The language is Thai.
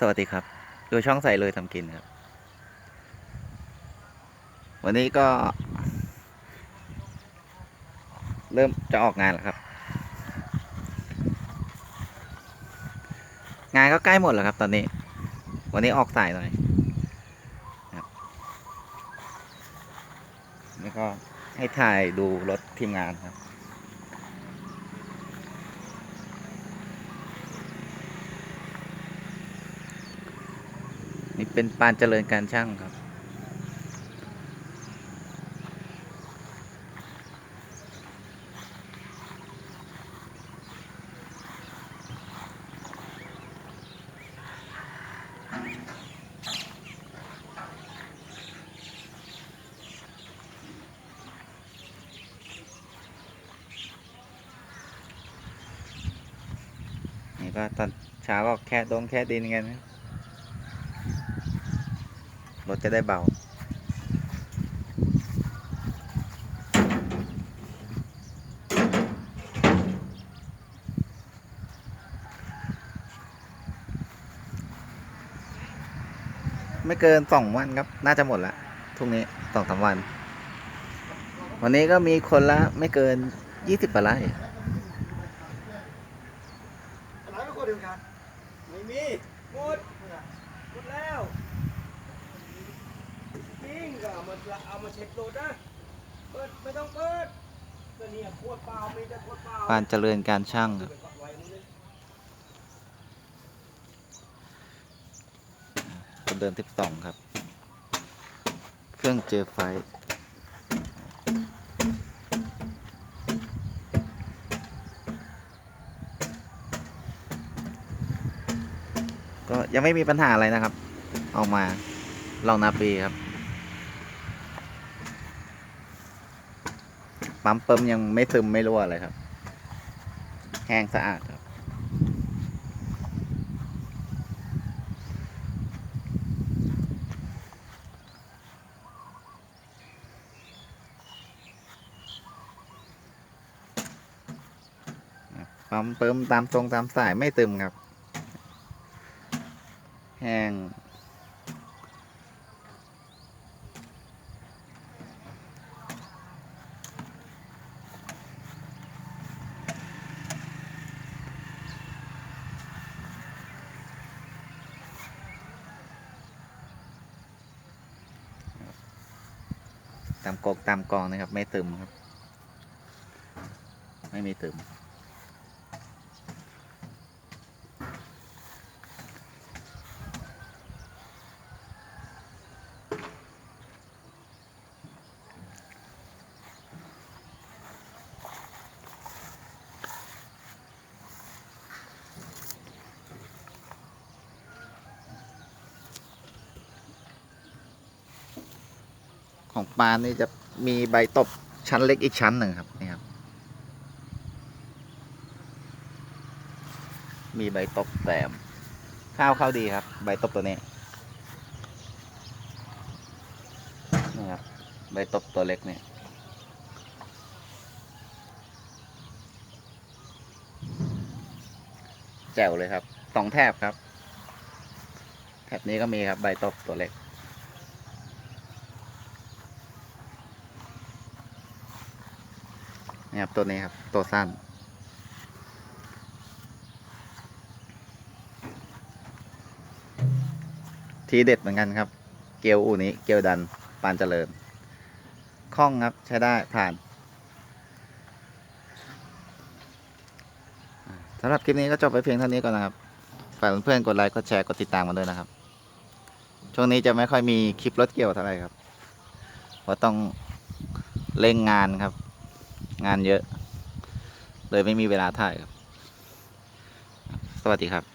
สวัสดีครับ ดูช่องใส่เลยทำกินครับ วันนี้ก็ เริ่มจะออกงานแล้วครับ งานก็ใกล้หมดแล้วครับ ตอนนี้ วันนี้ออกสายหน่อยครับแล้วก็ให้ถ่ายดูรถทีมงานครับ นี่เป็นปานเจริญการช่างครับนี่ก็ตอนเช้าก็แค่ดงแค่ดินกันนะ รถจะได้เบา ไม่เกินสองวันครับ น่าจะหมดละทุกนี้สองสามวัน วันนี้ก็มีคนละไม่เกินยี่สิบกว่าไร่ร้านก็คนเดียวกันไม่มีหมดหมดแล้ว ริงก็เอามาเอามาเช็ครถนะเปิดไม่ต้องเปิดก็เนี่ยขวดเปล่ามีแต่ขวดเปล่าปานเจริญการช่างครับไว้ตรงนี้คนเดินทิปสองครับ เครื่องเจอไฟก็ยังไม่มีปัญหาอะไรนะครับ ออกมาลองนาปีครับ ปั๊มเปิมยังไม่ซึมไม่รั่วเลยครับ แห้งสะอาดครับ ปั๊มเปิมตามตรงตามสายไม่ตึมครับ แห้ง ตามกกตามกองนะครับ ไม่ตึมครับ ไม่มีตึม ของปานนี่จะมีใบตบชั้นเล็กอีกชั้นหนึ่งครับนี่ครับ มีใบตบแต้มข้าวเข้าดีครับ ใบตบตัวนี้นี่ครับใบตบตัวเล็กเนี่ยแจ๋วเลยครับสองแถบครับ แถบนี้ก็มีครับใบตบตัวเล็ก นี่ครับตัวนี้ครับ ตัวสั้น ทีเด็ดเหมือนกันครับ เกลียวอูนี้เกลียวดันปานเจริญคล่องครับใช้ได้ผ่านสำหรับคลิปนี้ก็จบไปเพียงเท่านี้ก่อนนะครับ ฝากเพื่อนๆกดไลค์กดแชร์กดติดตามกันด้วยนะครับ ช่วงนี้จะไม่ค่อยมีคลิปรถเกี่ยวเท่าไหร่ครับ เพราะต้องเร่งงานครับ งานเยอะ เลยไม่มีเวลาถ่ายครับ สวัสดีครับ